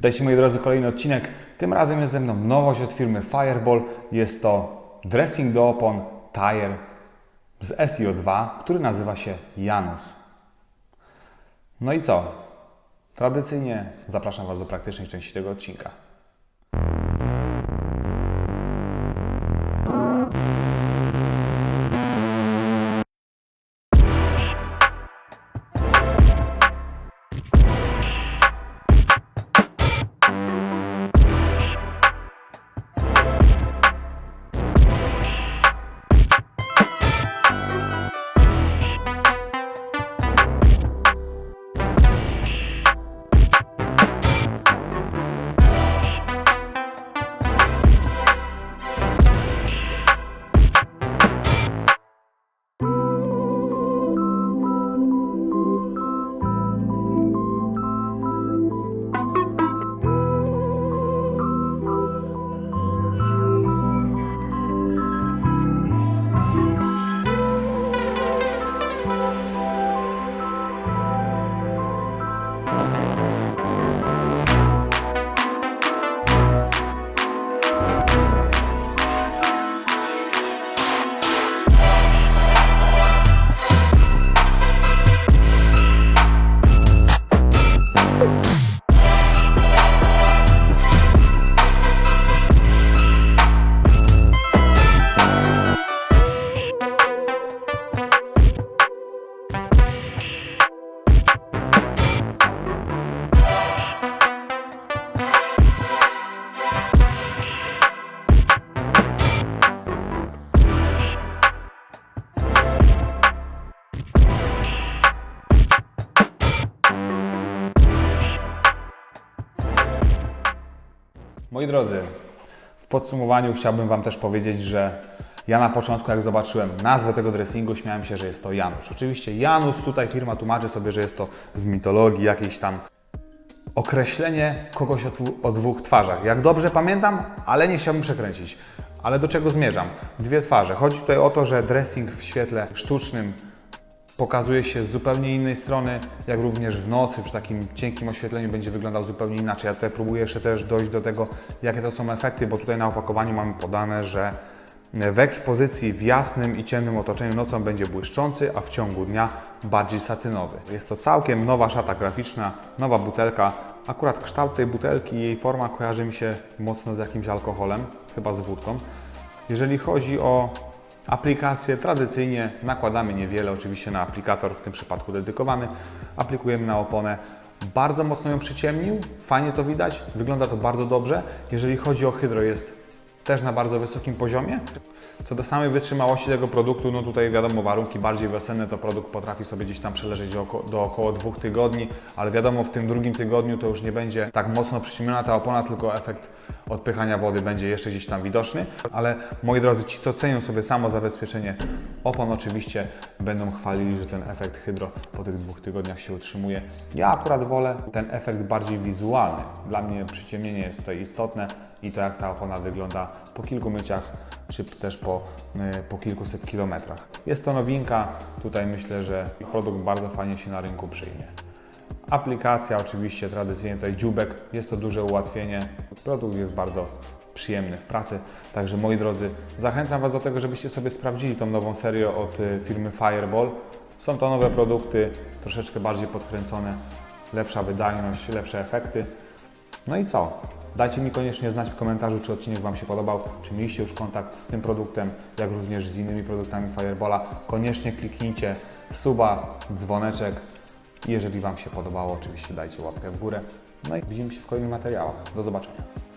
Witajcie moi drodzy, kolejny odcinek. Tym razem jest ze mną nowość od firmy Fireball. Jest to dressing do opon Tire z SIO2, który nazywa się Janus. No i co? Tradycyjnie zapraszam Was do praktycznej części tego odcinka. Moi drodzy, w podsumowaniu chciałbym Wam też powiedzieć, że ja na początku, jak zobaczyłem nazwę tego dressingu, śmiałem się, że jest to Janusz. Oczywiście Janus, tutaj firma tłumaczy sobie, że jest to z mitologii jakieś tam określenie kogoś o, o dwóch twarzach. Jak dobrze pamiętam, ale nie chciałbym przekręcić. Ale do czego zmierzam? Dwie twarze. Chodzi tutaj o to, że dressing w świetle sztucznym pokazuje się z zupełnie innej strony, jak również w nocy przy takim cienkim oświetleniu będzie wyglądał zupełnie inaczej. Ja tutaj próbuję jeszcze też dojść do tego, jakie to są efekty, bo tutaj na opakowaniu mamy podane, że w ekspozycji w jasnym i ciemnym otoczeniu nocą będzie błyszczący, a w ciągu dnia bardziej satynowy. Jest to całkiem nowa szata graficzna, nowa butelka. Akurat kształt tej butelki i jej forma kojarzy mi się mocno z jakimś alkoholem, chyba z wódką. Jeżeli chodzi o aplikację, tradycyjnie nakładamy niewiele, oczywiście na aplikator, w tym przypadku dedykowany. Aplikujemy na oponę. Bardzo mocno ją przyciemnił, fajnie to widać, wygląda to bardzo dobrze. Jeżeli chodzi o hydro, jest też na bardzo wysokim poziomie. Co do samej wytrzymałości tego produktu, no tutaj wiadomo, warunki bardziej wiosenne, to produkt potrafi sobie gdzieś tam przeleżeć do, oko- do około dwóch tygodni, ale wiadomo, w tym drugim tygodniu to już nie będzie tak mocno przyciemniona ta opona, tylko efekt odpychania wody będzie jeszcze gdzieś tam widoczny. Ale moi drodzy, ci co cenią sobie samo zabezpieczenie opon, oczywiście będą chwalili, że ten efekt hydro po tych dwóch tygodniach się utrzymuje. Ja akurat wolę ten efekt bardziej wizualny. Dla mnie przyciemnienie jest tutaj istotne i to jak ta opona wygląda po kilku myciach, czy też po, y, po kilkuset kilometrach. Jest to nowinka, tutaj myślę, że produkt bardzo fajnie się na rynku przyjmie. Aplikacja oczywiście tradycyjnie tutaj dziubek, jest to duże ułatwienie. Produkt jest bardzo przyjemny w pracy. Także moi drodzy, zachęcam Was do tego, żebyście sobie sprawdzili tą nową serię od y, firmy Fireball. Są to nowe produkty, troszeczkę bardziej podkręcone, lepsza wydajność, lepsze efekty. No i co? Dajcie mi koniecznie znać w komentarzu, czy odcinek Wam się podobał, czy mieliście już kontakt z tym produktem, jak również z innymi produktami Fireballa. Koniecznie kliknijcie suba, dzwoneczek. Jeżeli Wam się podobało, oczywiście dajcie łapkę w górę. No i widzimy się w kolejnych materiałach. Do zobaczenia.